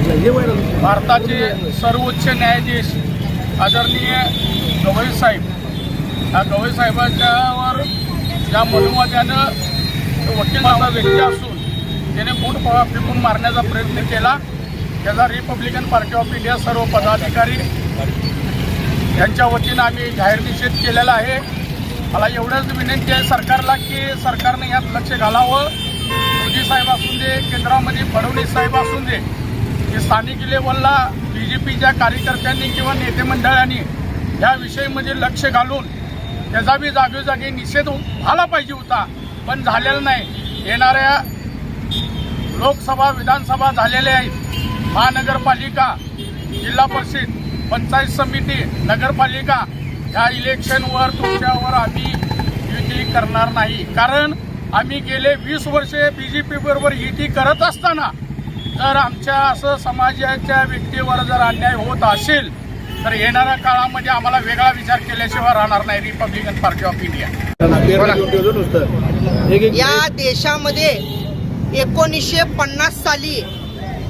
भारताचे सर्वोच्च न्यायाधीश आदरणीय गवई साहेब. ह्या गवई साहेबांच्यावर ज्या मनोवाद्यानं वकीलाचा व्यक्ती असून त्याने बूट प- फेकून मारण्याचा प्रयत्न केला. त्याचा रिपब्लिकन पार्टी ऑफ इंडिया सर्व पदाधिकारी यांच्या वतीनं आम्ही जाहीर निषेध केलेला आहे. मला एवढंच विनंती आहे सरकारला की सरकारने यात लक्ष घालावं. मोदी साहेब असून दे केंद्रामध्ये फडणवीस साहेब असून दे की स्थानिक लेवलला बी जे पीच्या कार्यकर्त्यांनी किंवा नेते मंडळांनी या विषयीमध्ये लक्ष घालून त्याचा बी जागोजागी निषेध झाला पाहिजे होता. पण झालेला नाही. येणाऱ्या लोकसभा विधानसभा झालेल्या आहेत. महानगरपालिका जिल्हा परिषद पंचायत समिती नगरपालिका या इलेक्शनवर तुमच्यावर आम्ही युती करणार नाही. कारण आम्ही गेले वीस वर्षे बी जे पी बरोबर युती करत असताना जर आमच्या असं समाजाच्या व्यक्तीवर जर अन्याय होत असेल तर येणाऱ्या काळामध्ये आम्हाला वेगळा विचार केल्याशिवाय राहणार नाही रिपब्लिकन पार्टी ऑफ इंडिया या देशामध्ये एकोणीसशे पन्नास साली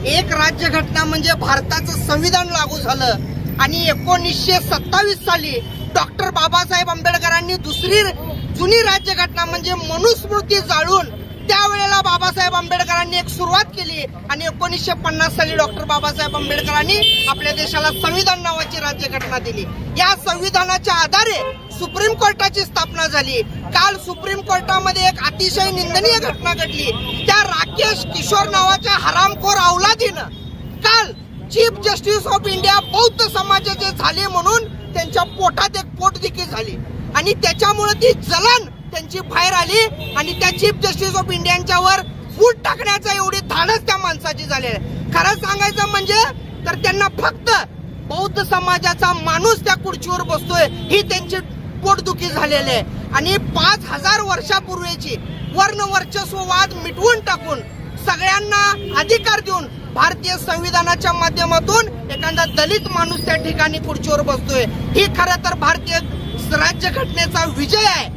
एक राज्यघटना म्हणजे भारताचं संविधान लागू झालं आणि एकोणीसशे सत्तावीस साली डॉक्टर बाबासाहेब आंबेडकरांनी दुसरी जुनी राज्यघटना म्हणजे मनुस्मृती जाळून बाबासाहेब आंबेडकरांनी एक सुरुवात केली आणि एकोणीसशे पन्नास साली डॉक्टर बाबासाहेब आंबेडकरांनी आपल्या देशाला संविधान नावाची राज्यघटना दिली. या संविधानाच्या आधारे सुप्रीम कोर्टाची स्थापना झाली. काल सुप्रीम कोर्टामध्ये एक अतिशय निंदनीय घटना घडली. त्या राकेश किशोर नावाच्या हरामखोर अवलादीनं काल चीफ जस्टिस ऑफ इंडिया बौद्ध समाजाचे झाले म्हणून त्यांच्या पोटात एक पोटदिकी झाली. आणि त्याच्यामुळे ती जलन त्यांची बाहेर आली आणि त्या चीफ जस्टिस ऑफ इंडियांच्यावर फूट टाकण्याचा एवढी धाडस त्या माणसाची झाली आहे. खरं सांगायचं म्हणजे तर त्यांना फक्त बौद्ध समाजाचा माणूस त्या खुर्चीवर बसतोय ही त्यांची पोटदुखी झालेली आहे. आणि पाच हजार वर्षापूर्वीची वर्ण वर्चस्व वाद मिटवून टाकून सगळ्यांना अधिकार देऊन भारतीय संविधानाच्या माध्यमातून एखादा दलित माणूस त्या ठिकाणी खुर्चीवर बसतोय. ही खरं तर भारतीय राज्यघटनेचा विजय आहे.